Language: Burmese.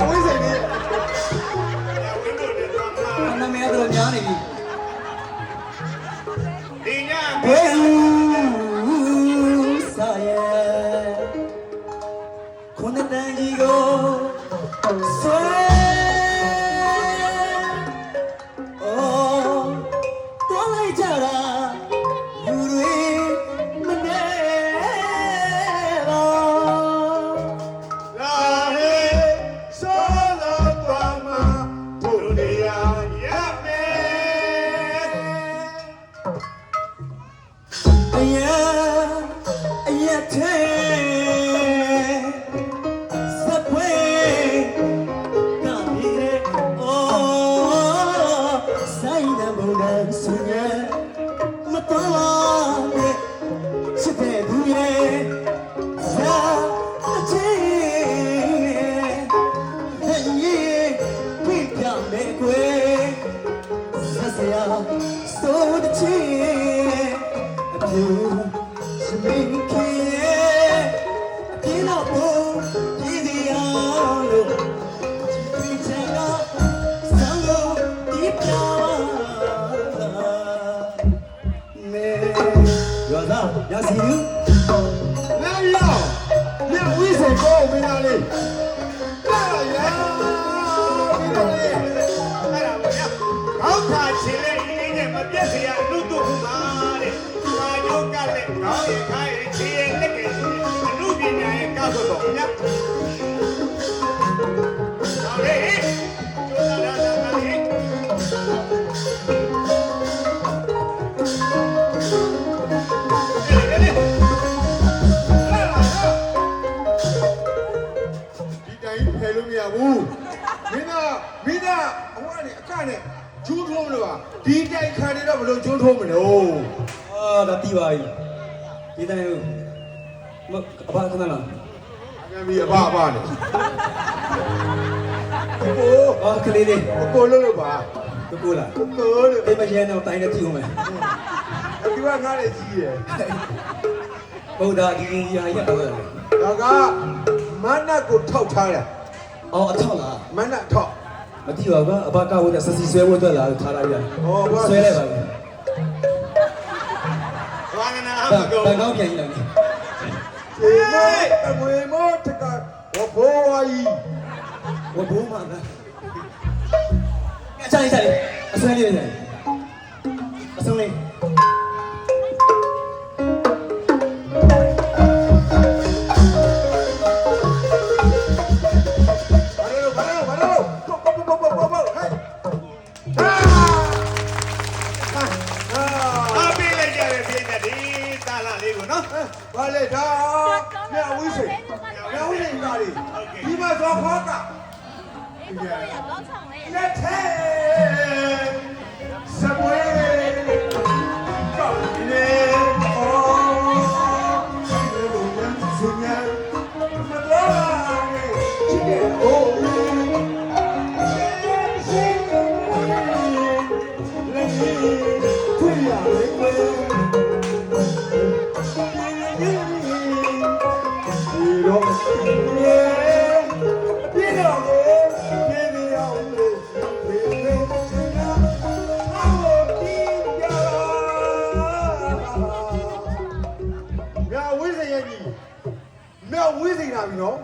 အဝိဇ္ဇာကြီးနာမည်တော်များနေပြီဒီညဘေးဟူ မတော်တဲ့ချ စီယူလာရောညဝိစေကောမင်းသားလေးလာရမင်းသားလေးအဲ့ဒါဘောရကောက်ခါချင်လေအင်းနဲ့မပြတ်စရာလူတို့ကူပါတဲ့မာယုတ်ကလည်းကောင်းရင်ခိုင်းရင်ချီရင်လက်ကဲရှိအမှုပညာရဲ့ကောက်တော့ဗျာ ဒီတိုင်းဖယ်လို့မရဘူးမင်းသားမင်းသားအဝနဲ့အကနဲ့ကျိုးထိုးမလို့ပါဒီတိုင်းခံနေတော့ဘလို့ကျိုးထိုးမလို့အာဒါတီးပါပြီဒီတိုင်းမအဘခဏလားအမြန်ပြီးအဘအဘနဲ့ကိုအာကလေးလေးကိုလို့လို့ပါကိုကိုလားကိုလို့အိမ်မရဲတော့တိုင်းနဲ့တီးအောင်မယ်ဒီကငါလည်းကြီးတယ်ဘုရားဒီကြီးရာရက်တော့တယ်ဒါက မနတ်ကိုထောက်ထားတယ်အော်အထောက်လားမနတ်ထောက်မတီးပါဘူးအဘကဝတ်တဲ့ဆက်စီဆွဲဖို့အတွက်လာထားလိုက်ရဆွဲလိုက်ပါဘူးဘာကနာဒါတန်ကောင်းပြန်ကြည့်လိုက်ဒီမေအမွေမောတကဝဘောဝါကြီးဝဘိုးမှာလားဆိုင်ဆိုင်အဆွဲလေးဆိုင်အဆုံးလေး ဘာလဲဒါမြဝိစိမြဝိစိသားလေးဒီမှာသွားခေါ်က 你怎么也包场了耶？ လက်ထဲ não?